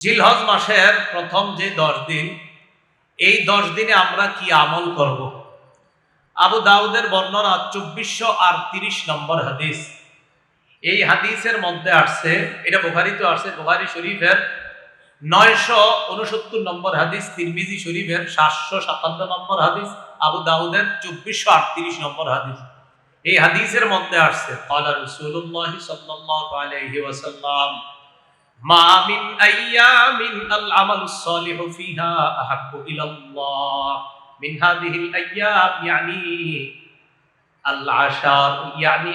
জিলহজ মাসের প্রথম যে দশ দিন, এই দশ দিনে আমরা কি আমল করব? আবু দাউদের বর্ণনা চব্বিশশো আর তিরিশ নম্বর হাদিস। এই হাদিসের মধ্যে আসছে, এটা বোখারিতে আসছে বোহারি শরীফের নয়শো উনসত্তর নম্বর হাদিস, তিরমিজি শরীফের সাতশো সাতান্ন নম্বর হাদিস, আবু দাউদের চব্বিশশো আটত্রিশ নম্বর হাদিস। এই হাদিসের মধ্যে আসছে কলা রসুল্লাহ সাল্লাহ আলহি ওয়াসাল্লাম ইয়ানি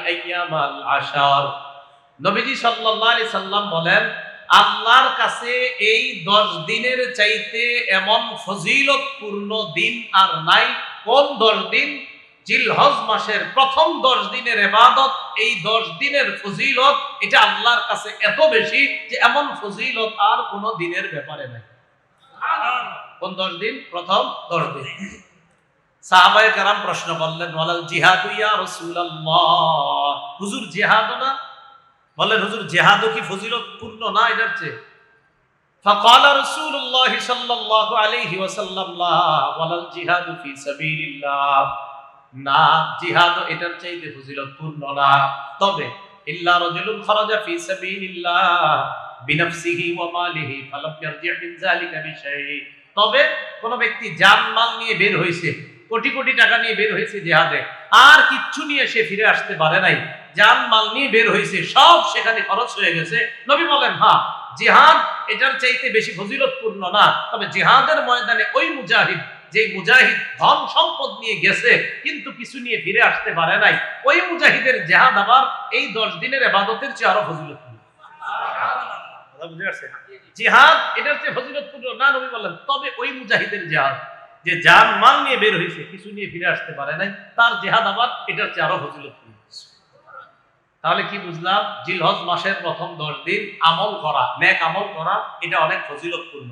বলেন, আল্লাহর কাছে এই দশ দিনের চাইতে এমন ফজিলতপূর্ণ দিন আর নাই। কোন দশ দিন? জিলহজ মাসের প্রথম দশ দিনের এবাদত এই দশ দিনের ফজিলত এটা আল্লাহর কাছে এত বেশি যে এমন ফজিলত আর কোন দিনের ব্যাপারে নাই কোন দশ দিন প্রথম দশ দিন সাহাবায়ে কারাম প্রশ্ন করলেন ওয়ালাল জিহাদু ইয়া রাসূলুল্লাহ হুজুর জিহাদ না বললেন হুজুর জিহাদ কি ফজিলতপূর্ণ না এটার চেয়ে فقال رسول الله صلى الله عليه وسلم لا ولا الجهاد في سبيل الله না, জিহাদ এটার চাইতে ফজিলতপূর্ণ না। তবে, ইল্লা রাজুলুন খারাজা ফি সাবিলিল্লাহ, বিনফসিহি ওয়া মালিহি, ফালাম ইয়ারজি মিন যালিকা বিশাই তবে, কোন ব্যক্তি জান, মাল নিয়ে বের হইছে কোটি কোটি টাকা নিয়ে বের হয়েছে জিহাদে, আর কিচ্ছু নিয়ে সে ফিরে আসতে পারে নাই। জান, মাল নিয়ে বের হয়েছে, সব সেখানে খরচ হয়ে গেছে। নবী বলেন হ্যাঁ জিহাদ এটার চাইতে বেশি ফজিলতপূর্ণ না। তবে জিহাদের ময়দানে ওই মুজাহিদ যে মুজাহিদ ধন সম্পদ নিয়ে গেছে কিন্তু কিছু নিয়ে ফিরে আসতে পারে নাই ওই মুজাহিদের জেহাদ আবার এই দশ দিনের এবাদতের চেয়ে আরও কথা জিহাদ এটার চেয়ে ফজিলতপূর্ণ না নবী বললেন তবে ওই মুজাহিদের জেহাদ যে জান মাল নিয়ে বের হয়েছে কিছু নিয়ে ফিরে আসতে পারে নাই তার জেহাদ আবার এটার চেয়ে আরও ফজিলতপূর্ণ। তাহলে কি বুঝলাম? জিলহজ মাসের প্রথম দশ দিন আমল করা নেক আমল করা এটা অনেক ফজিলতপূর্ণ।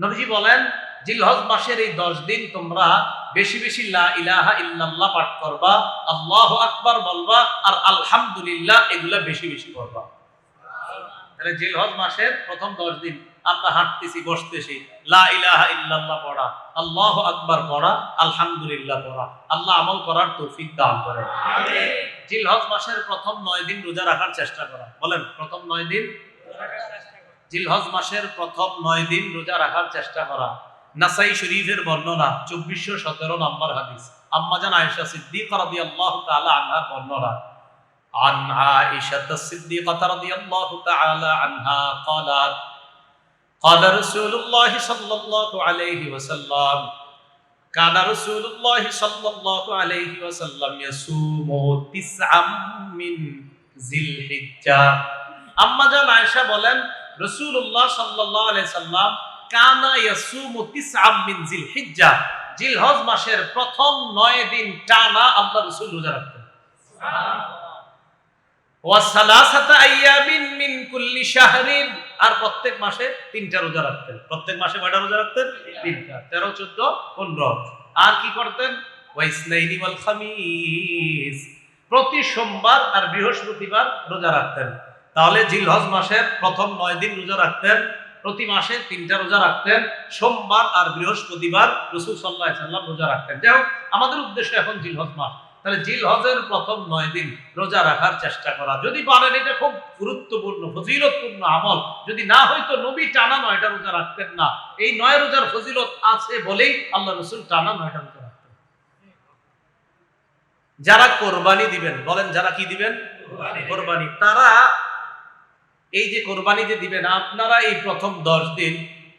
নবীজি বলেন জিলহজ মাসের এই দশ দিন তোমরা বেশি বেশি লা ইলাহা ইল্লাল্লাহ পাঠ করবা আল্লাহ আকবার বলবা আর আলহামদুলিল্লাহ এগুলা বেশি বেশি করবা। তাহলে জিলহজ মাসের প্রথম দশ দিন আমরা হাঁটতেছি বসতেছি লা ইলাহা ইল্লাল্লাহ পড়া আল্লাহ আকবার পড়া আলহামদুলিল্লাহ পড়া। আল্লাহ আমল করার তৌফিক দান জিলহজ মাসের প্রথম নয় দিন রোজা রাখার চেষ্টা করা। বলেন প্রথম নয় দিন? জিলহজ মাসের প্রথম নয় দিন রোজা রাখার চেষ্টা করা নাসাই শরীফের বর্ণনা চব্বিশশো সতেরো নম্বর হাদিস আম্মাজান আয়েশা সিদ্দিক রাদি আল্লাহ তাআলা আনহার বর্ণনা عن عائشة الصديقة رضي الله تعالى عنها قالت قال رسول الله صلى الله عليه وسلم كان رسول الله صلى الله عليه وسلم يصوم تسعا من ذي الحجة আম্মা জান আয়েশা বলেন রাসূলুল্লাহ সাল্লাল্লাহু আলাইহি সাল্লাম, কানা ইয়াসুমু তিসআম মিন জিলহিজ্জা জিলহজ মাসের প্রথম 9 দিন টানা আল্লাহ রোজা রাখতেন। আর প্রত্যেক মাসে তিনটা রোজা রাখতেন। প্রত্যেক মাসে কয়টা রোজা রাখতেন? তিনটা। 13 14 15 আর কি করতেন? প্রতি সোমবার আর বৃহস্পতিবার রোজা রাখতেন। তাহলে জিলহজ মাসের প্রথম নয় দিন রোজা রাখতেন, প্রতি মাসে তিনটা রোজা রাখতেন, সোমবার আর বৃহস্পতিবার রসুল সাল্লাহ সাল্লাম রোজা রাখতেন। যাই হোক, আমাদের উদ্দেশ্য এখন জিলহজ মাস। তাহলে জিলহজের প্রথম নয় দিন রোজা রাখার চেষ্টা করা। যদি পারেন, এটা খুব গুরুত্বপূর্ণ, ফজিলতপূর্ণ আমল। যদি না হয়তো নবী টানা নয়টা রোজা রাখতেন না। এই নয় রোজার ফজিলত আছে বলেই আল্লাহ রসুল টানা নয়টা রোজা রাখতেন। যারা কোরবানি দিবেন, বলেন যারা কি দিবেন? কোরবানি। তারা এই যে কোরবানি যে দিবেন, আপনারা এই প্রথম দশ দিন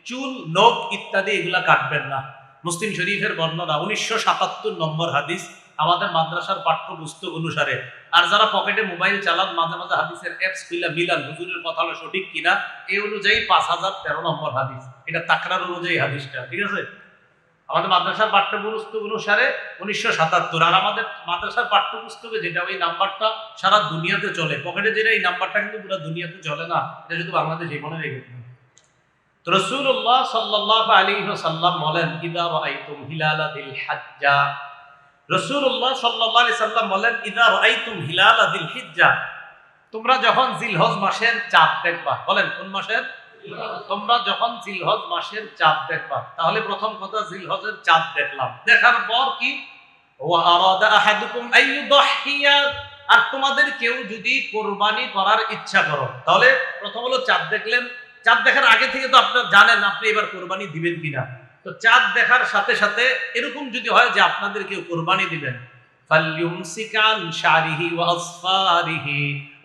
চুল, নখ ইত্যাদি এগুলা কাটবেন না। মুসলিম শরীফের বর্ণনা, উনিশশো সাতাত্তর নম্বর হাদিস, আমাদের মাদ্রাসার পাঠ্যপুস্তক অনুসারে। আর যারা পকেটে মোবাইল চালান, মাঝে মাঝে হাদিসের অ্যাপস খুলে মিলান হুজুরের কথা হলো সঠিক কিনা, এই অনুযায়ী পাঁচ হাজার তেরো নম্বর হাদিস। এটা তাকরার অনুযায়ী হাদিসটা, ঠিক আছে? আমাদের মাদ্রাসার পাঠ্যপুস্তক অনুসারে উনিশশো সাতাত্তর। আর আমাদের মাদ্রাসার পাঠ্যপুস্তকে যেটা ওই নাম্বারটা সারা দুনিয়াতে চলে। পকেটে যেটা এই নাম্বারটা কিন্তু পুরো দুনিয়াতে চলে না। এটা শুধু বাংলাদেশে মনে রেখে তো রসুল্লাহ সাল্লাহ আলী সাল্লাম বলেন, ইদা রাআইতুম হিলালা দিল হাজ্জা। রসুল্লাহ সাল্লাহ আলি সাল্লাম বলেন, ইদা রাআইতুম হিলালা দিল হিজ্জা। তোমরা যখন জিলহজ মাসের চাঁদ দেখবা, বলেন কোন মাসের? তোমরা যখন জিলহজ মাসের চাঁদ দেখবা, তাহলে প্রথম কথা জিলহজের চাঁদ দেখলাম। দেখার পর কি? আর তোমাদের কেউ যদি কোরবানি করার ইচ্ছা করো, তাহলে প্রথম হলো চাঁদ দেখলেন। চাঁদ দেখার আগে থেকে তো আপনারা জানেন আপনি এবার কোরবানি দিবেন কিনা। তো চাঁদ দেখার সাথে সাথে এরকম যদি হয় যে আপনাদের কেউ কোরবানি দিবেন।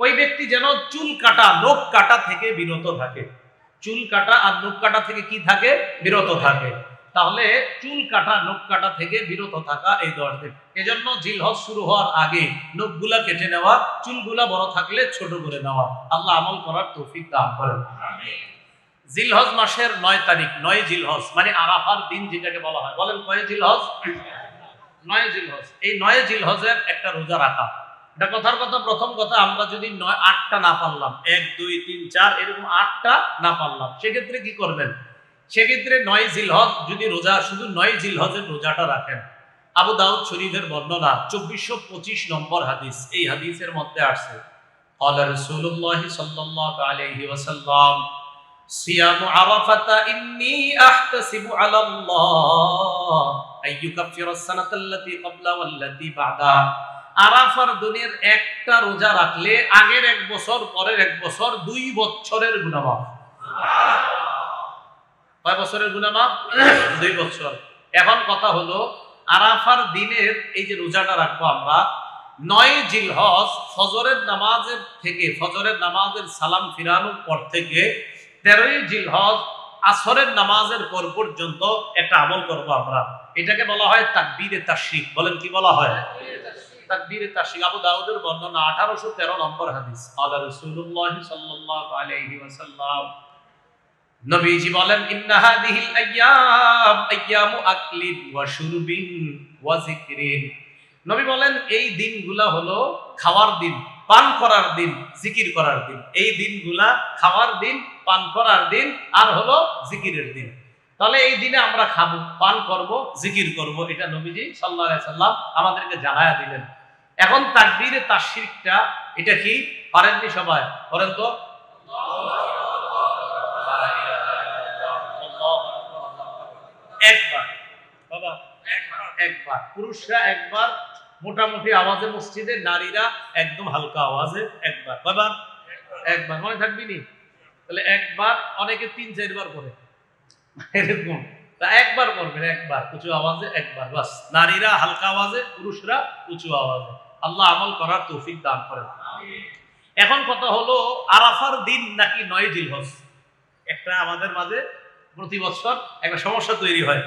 ওই ব্যক্তি যেন চুল কাটা নখ কাটা থেকে বিরত থাকে। চুল কাটা আর নখ কাটা থেকে কি থাকে? বিরত থাকে। তাহলে চুল কাটা নখ কাটা থেকে বিরত থাকা এই দশ দিন এজন্য জিলহজ শুরু হওয়ার আগে নখগুলা কেটে নেওয়া চুলগুলা বড় থাকলে ছোট করে নেওয়া। আল্লাহ আমল করার তৌফিক দান করেন। জিলহজ মাসের নয় তারিখ নয় জিলহজ মানে আরাফার দিন যেটাকে বলা হয়। বলেন কয় জিলহজ? নয় জিলহজ। এই নয় জিলহজের একটা রোজা রাখা। এটা কথার কথা প্রথম কথা আমরা যদি নয় আটটা না পারলাম এক দুই তিন চার এরকম আটটা না পারলাম সেক্ষেত্রে কি করবেন সেক্ষেত্রে নয় জিলহজ যদি রোজা শুধু নয় জিলহজের রোজাটা রাখেন আবু দাউদ শরীফের বর্ণনা চব্বিশশো পঁচিশ নম্বর হাদিস এই হাদিসের মধ্যে আসছে قال رسول الله صلى الله عليه وسلم صيام عرفة إني أحتسب على الله أن يكفر السنة التي قبل والتي بعدها আরাফার দিনের একটা রোজা রাখলে আগের এক বছর, পরের এক বছর দুই বছরের গুণামাফ কয় বছরের গুণামাফ দুই বছর। এখন কথা হলো, আরাফার দিনের এই যে রোজাটা রাখব আমরা, নয় জিলহজ, ফজরের নামাজের থেকে, ফজরের নামাজের সালাম ফিরানোর পর থেকে তেরোই জিলহজ, আসরের নামাজের পর পর্যন্ত একটা আমল করব আমরা। এটাকে বলা হয় তাকবীরে তাশরিক বলেন কি বলা হয়? তাকবীরে আবু দাউদের বর্ণনা 1813 নম্বর হাদিস। আলা আলাইহি ওয়াসাল্লাম, নবীজি বলেন আকলিন ওয়া শুরবিন ওয়া নবী বলেন, এই হলো খাওয়ার দিন, পান করার দিন জিকির করার দিন। এই দিনগুলা খাওয়ার দিন, পান করার দিন, আর হলো জিকিরের দিন। তাহলে এই দিনে আমরা খাব, পান করব জিকির করব, এটা নবীজি সাল্লাহ সাল্লাম আমাদেরকে জানায়া দিলেন। এখন তাকবীরে তাশরিকটা, এটা কি? পারেননি সবাই। করেন তো। একবার। বাবা, একবার। পুরুষরা একবার, মোটামুটি আওয়াজে মসজিদে, নারীরা একদম হালকা আওয়াজে একবার। একবার। মনে থাকবি নি? তাহলে একবার, অনেকে তিন, চারবার করে এরকম। একবার করবেন একবার। উঁচু আওয়াজে একবার। বাস। নারীরা হালকা আওয়াজে, পুরুষরা উঁচু আওয়াজে। আল্লাহ আমল করার তৌফিক দান করেন। এখন কথা হলো, আরাফার দিন নাকি নয় জিলহজ? একটা আমাদের মাঝে প্রতি বছর একটা সমস্যা তৈরি হয়।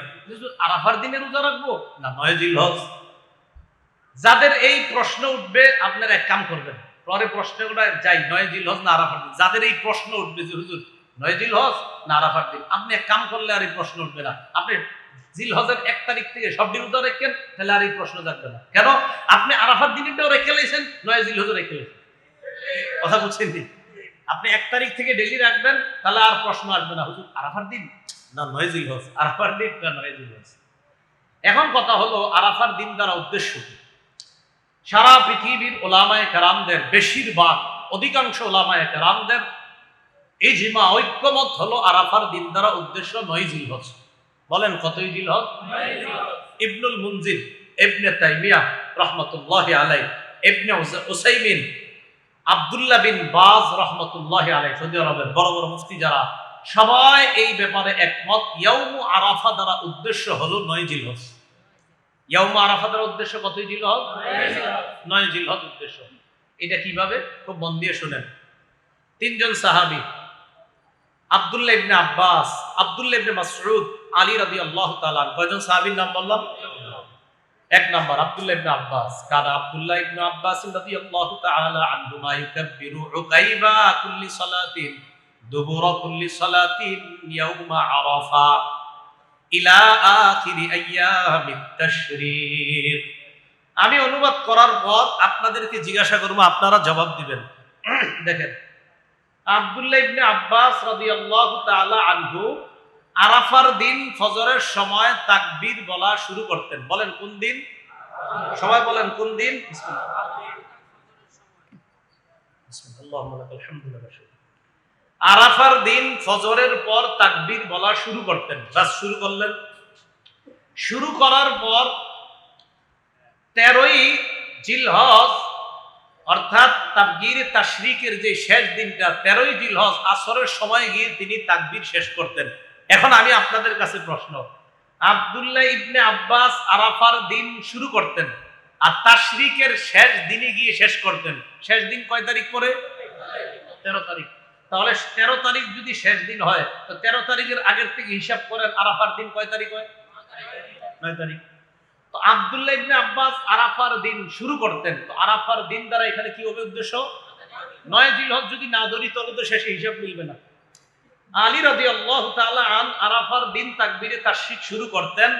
আরাফার দিনে রোজা রাখব না নয় জিলহজ? যাদের এই প্রশ্ন উঠবে, আপনারা এক কাম করবেন। পরে প্রশ্নগুলো যাই, নয় জিলহজ না আরাফার দিন? যাদের এই প্রশ্ন উঠবে যে, হুজুর, নয় জিলহজ না আরাফার দিন? আপনি এক কাম করলে আর এই প্রশ্ন উঠবে না। আপনি জিলহজের এক তারিখ থেকে সব দিন রোজা রেখেন তাহলে আর এই প্রশ্ন জাগবে না। কেন? আপনি আরাফার দিনটাও রেখে লেছেন নয় জিলহজও রেখে লেছেন কথা বলছেন কি আপনি এক তারিখ থেকে ডেলি রাখবেন তাহলে আর প্রশ্ন আসবে না। হুজুর আরাফার দিন? না নয় জিলহজ আরাফার দিন? না নয় জিলহজ এখন কথা হলো আরাফার দিন দ্বারা উদ্দেশ্য সারা পৃথিবীর ওলামায় কেরামদের বেশিরভাগ অধিকাংশ ওলামায় কেরামদের এই জিমা ঐক্যমত হলো আরাফার দিন দ্বারা উদ্দেশ্য নয় জিলহজ বলেন, কতই জিলহজ ইবনুল মুনজির, ইবনে তাইমিয়া রহমতুল্লাহ আলাই ইবনে উসাইমিন, আব্দুল্লাহ বিন বাজ রহমতুল্লাহ আলাই সৌদি আরবের বড় বড় মুফতি যারা, সবাই এই ব্যাপারে একমত। ইয়াউমু আরাফা দ্বারা উদ্দেশ্য হলো নয় জিলহজ। ইয়াউমু আরাফা দ্বারা উদ্দেশ্য কতই জিলহজ? নয় জিলহজ উদ্দেশ্য। এটা কীভাবে? খুব মন দিয়ে শুনেন। তিনজন সাহাবি আব্দুল্লাহ ইবনে আব্বাস, আব্দুল্লাহ ইবনে মাসউদ, আলী রাদিয়াল্লাহু তাআলা কয়জন সাহাবীর নাম বললাম? এক নাম্বার, আব্দুল্লাহ ইবনে আব্বাস। কানা আব্দুল্লাহ ইবনে আব্বাস রাদিয়াল্লাহু তাআলা আনহুমা ইউকাব্বিরু উকাইবা কুল্লি সালাতিন, দুবুরা কুল্লি সালাতিন ইয়াউমা আরাফা ইলা আখিরি আইয়ামিত তাশরীক। আমি অনুবাদ করার পর আপনাদেরকে জিজ্ঞাসা করব, আপনারা জবাব দিবেন। দেখেন আব্দুল্লাহ ইবনে আব্বাস রাদিয়াল্লাহু তাআলা আনহু আরাফার দিন ফজরের সময় তাকবীর বলা শুরু করতেন। বলেন কোন দিন? সবাই বলেন কোন দিন? আরাফার দিন ফজরের পর তাকবীর বলা শুরু করতেন। বাস শুরু করলেন। শুরু করার পর তেরোই জিলহজ অর্থাৎ তাকবীর তাশরিকের যে শেষ দিনটা, তেরোই জিলহজ আসরের সময় গিয়ে তিনি তাকবীর শেষ করতেন। এখন আমি আপনাদের কাছে প্রশ্ন। আব্দুল্লাহ ইবনে আব্বাস আরাফার দিন শুরু করতেন আর তাশরিকের শেষ দিনে গিয়ে শেষ করতেন। শেষ দিন কয় তারিখ পরে? তেরো তারিখ। তাহলে তেরো তারিখ যদি শেষ দিন হয়, তো তেরো তারিখের আগের থেকে হিসাব করেন আরাফার দিন কয় তারিখ হয়? নয় তারিখ। তো আব্দুল্লাহ ইবনে আব্বাস আরাফার দিন শুরু করতেন। তো আরাফার দিন দ্বারা এখানে কি হবে উদ্দেশ্য? নয় যদি না ধরি তবে তো শেষে হিসাব মিলবে না। আলী রাজি আল্লাহ আন আরাফার দিন তাকবিরে তাশরিক শুরু করতেন।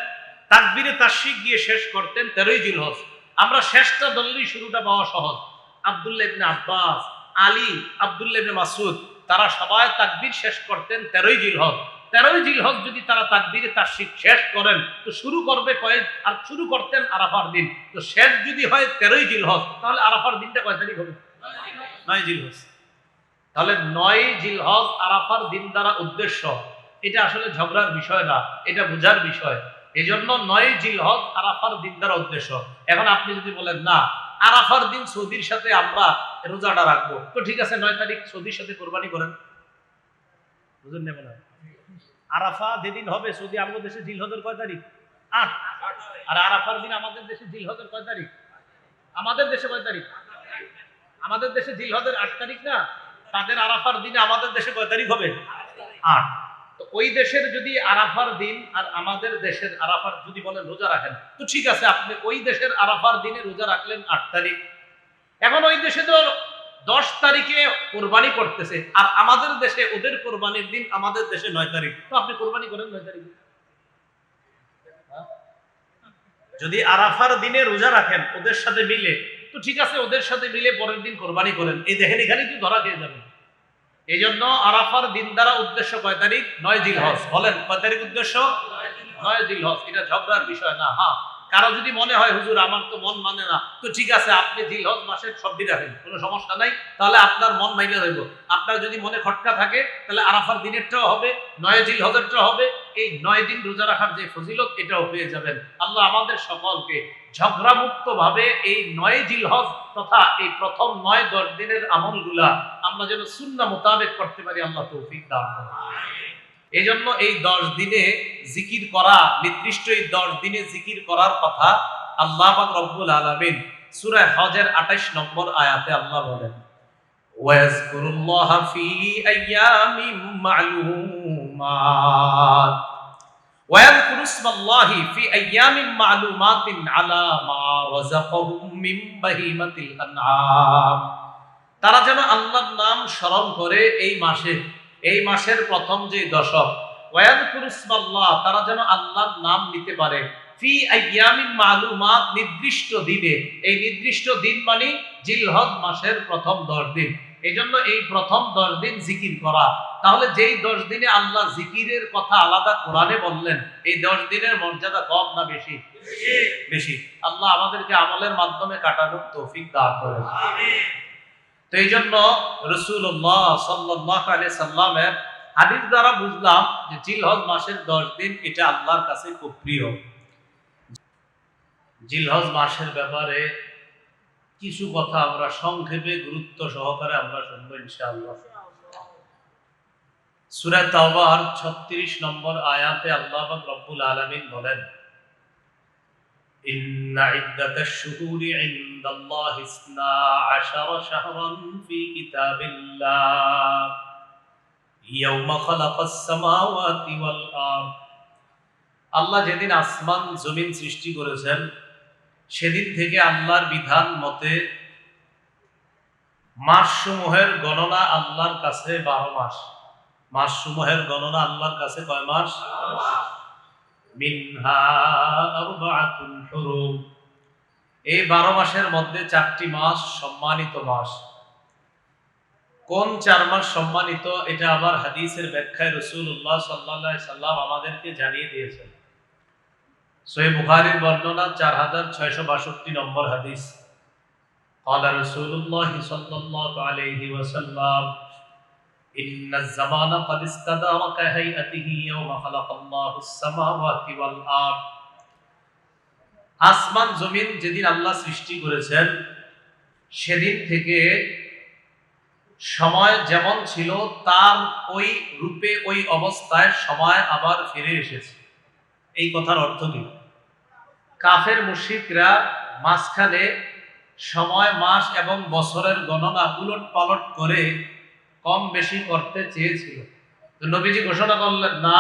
তাকবিরে তাশরিক গিয়ে শেষ করতেন তেরোই জিলহজ। আমরা শেষটা ধরলেই শুরুটা পাওয়া সহজ। আব্দুল্লাহ ইবনে আব্বাস, আলী, আব্দুল্লাহ ইবনে মাসুদ তারা সবাই তাকবির শেষ করতেন তেরোই জিলহজ। তেরোই জিলহজ যদি তারা তাকবিরে তাশরিক শেষ করেন তো শুরু করবে কয়েক আর শুরু করতেন আরাফার দিন। তো শেষ যদি হয় তেরোই জিলহজ তাহলে আরাফার দিনটা কয় তারিখ হবে? নয় জিলহজ। তাহলে নয় জিলহজ আরাফার দিন দ্বারা উদ্দেশ্য। এটা আসলে ঝগড়ার বিষয় না এটা বোঝার বিষয়। এই জন্য নয় জিলহজ আরাফার দিন দ্বারা উদ্দেশ্য। এখন আপনি যদি বলেন না আরাফার দিন সৌদির সাথে আমরা রোজাটা রাখব। তো ঠিক আছে নয় তারিখ সৌদির সাথে কোরবানি করেন। বুঝলেন নেবেন আরাফা যেদিন হবে সৌদি আমাদের দেশে জিলহজের কয় তারিখ? আট। আর আরাফার দিন আমাদের দেশে জিলহজের কয় তারিখ? আমাদের দেশে কয় তারিখ? আমাদের দেশে জিলহজের আট তারিখ না? তাদের আরাফার দিনে আমাদের দেশে কয় তারিখ হবে? আট। তো ওই দেশের যদি আরাফার দিন আর আমাদের দেশের আরাফার যদি বলেন রোজা রাখেন, তো ঠিক আছে, আপনি ওই দেশের আরাফার দিনে রোজা রাখলেন আট তারিখ। এখন ওই দেশে তো দশ তারিখে কোরবানি করতেছে, আর আমাদের দেশে ওদের কোরবানির দিন আমাদের দেশে নয় তারিখ। তো আপনি কোরবানি করেন নয় তারিখে? যদি আরাফার দিনে রোজা রাখেন, ওদের সাথে মিলে, তো ঠিক আছে, ওদের সাথে মিলে পরের দিন কোরবানি করেন। এই দেখেন এখানেই কি ধরা খেয়ে যাবে। এই জন্য আরাফার দিন দ্বারা উদ্দেশ্য কয় তারিখ? নয় জিল হজ বলেন, কয় তারিখ উদ্দেশ্য? নয় জিল হজ এটা ঝগড়ার বিষয় না হ্যাঁ। কারও যদি মনে হয়, হুজুর, আমার তো মন মানে না। তো ঠিক আছে, আপনি জিল হজ মাসের দিন রাখেন, কোনো সমস্যা নাই। তাহলে আপনার মন মাইলে রইব আপনার যদি মনে খটকা থাকে, তাহলে আরাফার দিনেরটাও হবে, নয় জিল হজেরটাও হবে। এই নয় দিন রোজা রাখার যে ফজিলত, এটাও পেয়ে যাবেন। আল্লাহ আমাদের সকলকে ঝগড়ামুক্ত ভাবে এই নয় জিলহজ তথা এই প্রথম নয় দশ দিনের আমলগুলা আমরা যেন সুন্না মোতাবেক করতে পারি, আল্লাহ তৌফিক দান। এই জন্য এই দশ দিনে জিকির করা, নির্দিষ্ট এই দশ দিনে জিকির করার কথা আল্লাহ রব্বুল আলমিন সুরায় হজের আঠাইশ নম্বর আয়াতে আল্লাহ বলেন তারা যেন আল্লাহর নাম স্মরণ করে এই মাসে এই মাসের প্রথম যে দশক তারা যেন আল্লাহর নাম নিতে পারে। ফি আইয়ামিন মালুমাত নির্দিষ্ট দিনে। এই নির্দিষ্ট দিন মানে জিলহজ মাসের প্রথম দশ দিন। এই জন্য এই প্রথম দশ দিন জিকির করা। তাহলে যেই দশ দিনে আল্লাহ জিকিরের কথা আলাদা কোরআনে বললেন এই দশ দিনের মর্যাদা কম না বেশি? বেশি। আল্লাহ আমাদেরকে আমলের মাধ্যমে কাটানোর তৌফিক দান করেন। তো এই জন্য রসুল্লাহ সাল্লাহ সাল্লামের হাদিস দ্বারা বুঝলাম যে জিলহজ মাসের দশ দিন এটা আল্লাহর কাছে খুব প্রিয়। জিলহজ মাসের ব্যাপারে কিছু কথা আমরা সংক্ষেপে গুরুত্ব সহকারে আমরা শুনব ইনশাআল্লাহ। সুরা তাওবার 36 নম্বর আয়াতে আল্লাহ পাক রব্বুল আলমিন বলেন, ইন্না عند الله اثنا عشر شهرا في كتاب الله يوم خلق السماوات والأرض আল্লাহ যেদিন আসমান জমিন সৃষ্টি করেছেন সেদিন থেকে আল্লাহর বিধান মতে মাসসমূহের গণনা আল্লাহর কাছে বারো মাস মাসসমূহের গণনা আল্লাহর কাছে কয় মাস মিনহা আরবাআতুন হুরুম এই বারো মাসের মধ্যে চারটি মাস সম্মানিত মাস কোন চার মাস সম্মানিত এটা আবার হাদিসের ব্যাখ্যায় রসুল্লাহ সাল্লাহ সাল্লাম আমাদেরকে জানিয়ে দিয়েছেন সহি বুখারীর বর্ণনা চার হাজার ছয়শো বাষট্টি নম্বর হাদিস قال رسول الله صلى الله عليه وسلم إن الزمان قد استدار كهيئته يوم خلق الله السماوات والأرض আসমান জমিন যেদিন আল্লাহ সৃষ্টি করেছেন, সেদিন থেকে সময় যেমন ছিল, তার ওই রূপে, ওই অবস্থায় সময় আবার ফিরে এসেছে। এই কথার অর্থ কি? কাফের মুশিকরা মাঝখানে সময়, মাস এবং বছরের গণনা উলট পালট করে কম বেশি করতে চেয়েছিল। নবীজি ঘোষণা করলেন, না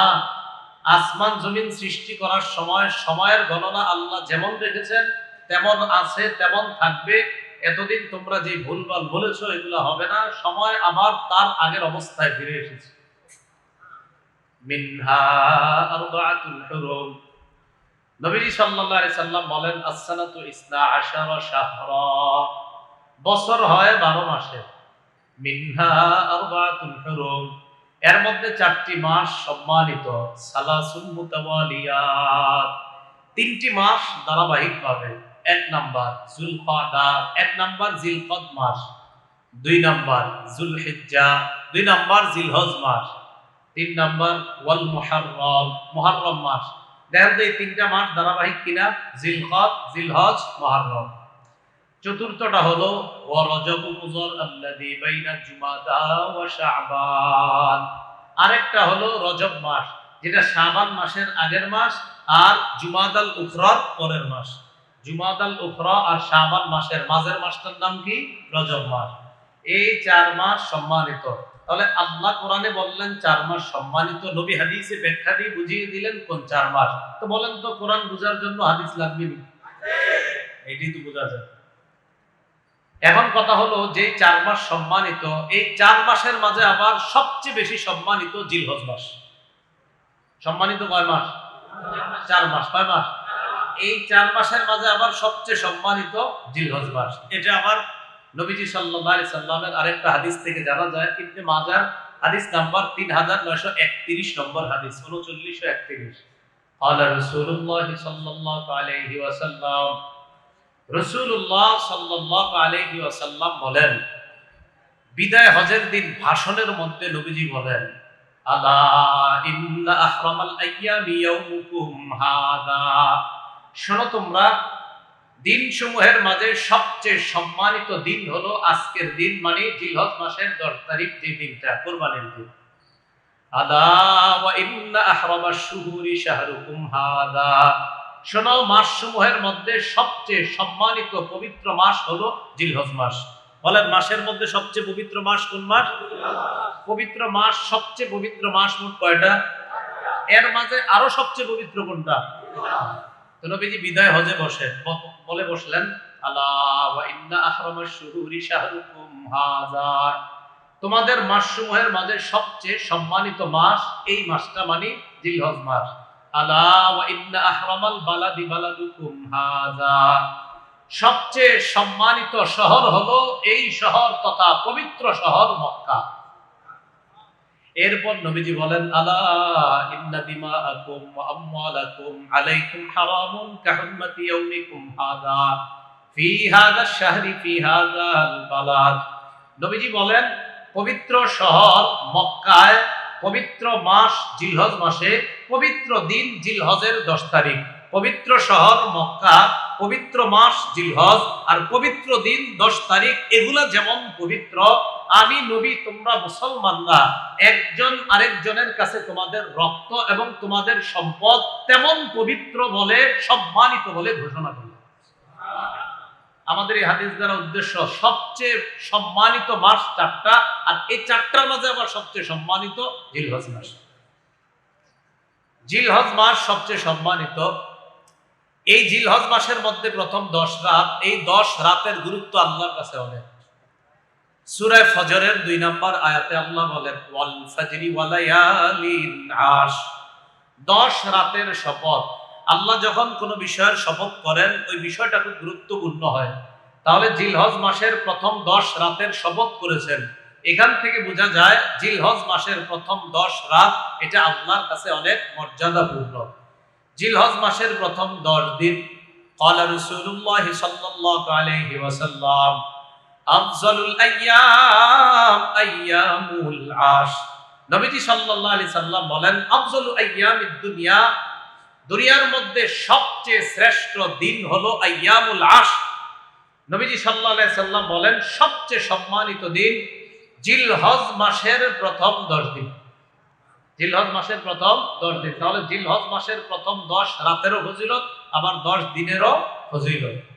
আসমান জমিন সৃষ্টি করার সময়, সময়ের গণনা আল্লাহ যেমন রেখেছেন, তেমন আছে, তেমন থাকবে। এতদিন তোমরা যে ভুলভাল বলেছ, এগুলো হবে না। সময় আবার তার আগের অবস্থায় ফিরে এসেছে। বলেন শাহরা। বছর হয় 12 মাসে। মিনহা আরবাআতুল হুরুম। এর মধ্যে চারটি মাস সম্মানিত। সালাসুল মুতাওয়ালিয়াত। তিনটি মাস ধারাবাহিকভাবে। এক নাম্বার জুলকাদা, এক নাম্বার জিলকদ মাস। দুই নাম্বার জুলহিজ্জা, দুই নাম্বার জিলহজ মাস। তিন নাম্বার ওয়াল মুহাররম মুহাররম মাস। দেখেন এই তিনটা মাস ধারাবাহিক কিনা? জিলকদ, জিলহজ, মুহাররম। চতুর্থটা হলো আরেকটা হলো রজব মাস যেটা শাবান মাসের আগের মাস আর জুমাদাল উখরার পরের মাস। জুমাদাল উখরা আর শাবান মাসের মাঝের মাসটার নাম কি? রজব মাস। এই চার মাস সম্মানিত। তাহলে আল্লাহ কোরআনে বললেন চার মাস সম্মানিত। নবী হাদিসে ব্যাখ্যা দিয়ে বুঝিয়ে দিলেন কোন চার মাস। তো বলেন তো কোরআন বোঝার জন্য হাদিস লাগবে নি? এটাই তো বোঝা যায়। এখন কথা হলো যে চার মাস সম্মানিত এই চার মাসের মাঝে আবার সবচেয়ে বেশি সম্মানিত জিলহজ মাস সম্মানিত কয় মাস চার মাস কয় মাস এই চার মাসের মাঝে আবার সবচেয়ে সম্মানিত জিলহজ মাস এটা আবার নবীজি সাল্লাল্লাহু আলাইহি সাল্লামের আরেকটা হাদিস থেকে জানা যায় ইবনে মাজার হাদিস নাম্বার 3931 নম্বর হাদিস 3931 قال رسول الله صلى الله عليه وسلم রসুল্লাহ সাল্লাহ আলহি ওয়াসাল্লাম বলেন, বিদায় হজের দিন ভাষণের মধ্যে নবীজি বলেন সমূহের মাঝে সবচেয়ে সম্মানিত দিন হলো আজকের দিন মানে মাসের 10 তারিখ, যে দিনটা, কুরবানির দিন। আলা ওয়া ইন্না শুহুরি শাহরুকুম হাদা। শোনো মাস সমূহের মধ্যে সবচেয়ে সম্মানিত পবিত্র মাস হলো জিলহজ মাস। বলেন, মাসের মধ্যে সবচেয়ে পবিত্র মাস কোন মাস? পবিত্র মাস, সবচেয়ে পবিত্র মাস মোট কয়টা? এর মাঝে আরও সবচেয়ে পবিত্র কোনটা? নবীজি বিদায় হজে বসে বলে বসলেন তোমাদের মাস সমূহের মাঝে সবচেয়ে সম্মানিত মাস এই মাসটা মানে জিলহজ মাস। আলা ওয়া ইন্না আহরামাল বালাদি বালাদুকুম হাযা। সবচেয়ে সম্মানিত শহর হলো এই শহর তথা পবিত্র শহর মক্কা। এরপর নবীজি বলেন, আলা ইন্না দিমাআকুম ওয়া আমওয়ালাকুম আলাইকুম হারামুন ইয়াউমিকুম হাযা। ফি হাযা শাহরি, ফি হাযাল বালাদ। নবীজি বলেন, পবিত্র শহর মক্কায় পবিত্র মাস, জিলহজ মাসে পবিত্র দিন জিলহজের দশ তারিখ। পবিত্র শহর মক্কা, পবিত্র মাস জিলহজ, আর পবিত্র দিন দশ তারিখ, এগুলা যেমন পবিত্র, আমি নবী, তোমরা মুসলমানরা, একজন আরেকজনের কাছে তোমাদের রক্ত এবং তোমাদের সম্পদ তেমন পবিত্র বলে, সম্মানিত বলে ঘোষণা করল আমাদের এই হাদিস দ্বারা উদ্দেশ্য, সবচেয়ে সম্মানিত মাস চারটা, আর এই চারটার মাঝে আবার সবচেয়ে সম্মানিত জিলহজ মাস। জিলহজ মাস সবচেয়ে সম্মানিত। এই জিলহজ মাসের মধ্যে প্রথম দশ রাত, এই দশ রাতের গুরুত্ব আল্লাহর কাছে অনেক। সুরায় ফজরের দুই নম্বর আয়াতে আল্লাহ বলেন, ওয়াল ফাজরি দশ রাতের শপথ। আল্লাহ যখন কোনো বিষয়ের শপথ করেন, ওই বিষয়টা খুব গুরুত্বপূর্ণ হয়। তাহলে জিলহজ মাসের প্রথম দশ রাতের শপথ করেছেন। এখান থেকে বোঝা যায় জিলহজ মাসের প্রথম দশ রাত এটা আল্লাহর কাছে অনেক মর্যাদাপূর্ণ জিলহজ মাসের প্রথম দশ দিন قال رسول الله صلى الله عليه وسلم أفضل الأيام أيام العاش নবীজি সাল্লাল্লাহু আলাইহি সাল্লাম বলেন আফজলু আইয়ামিদ দুনিয়া দুনিয়ার মধ্যে সবচেয়ে শ্রেষ্ঠ দিন হলো আইয়ামুল আশ নবীজি সাল্লাল্লাহু আলাইহি সাল্লাম বলেন সবচেয়ে সম্মানিত দিন জিলহজ মাসের প্রথম দশ দিন। জিলহজ মাসের প্রথম দশ দিন। তাহলে জিলহজ মাসের প্রথম দশ রাতেরও ফজিলত, আবার দশ দিনেরও ফজিলত।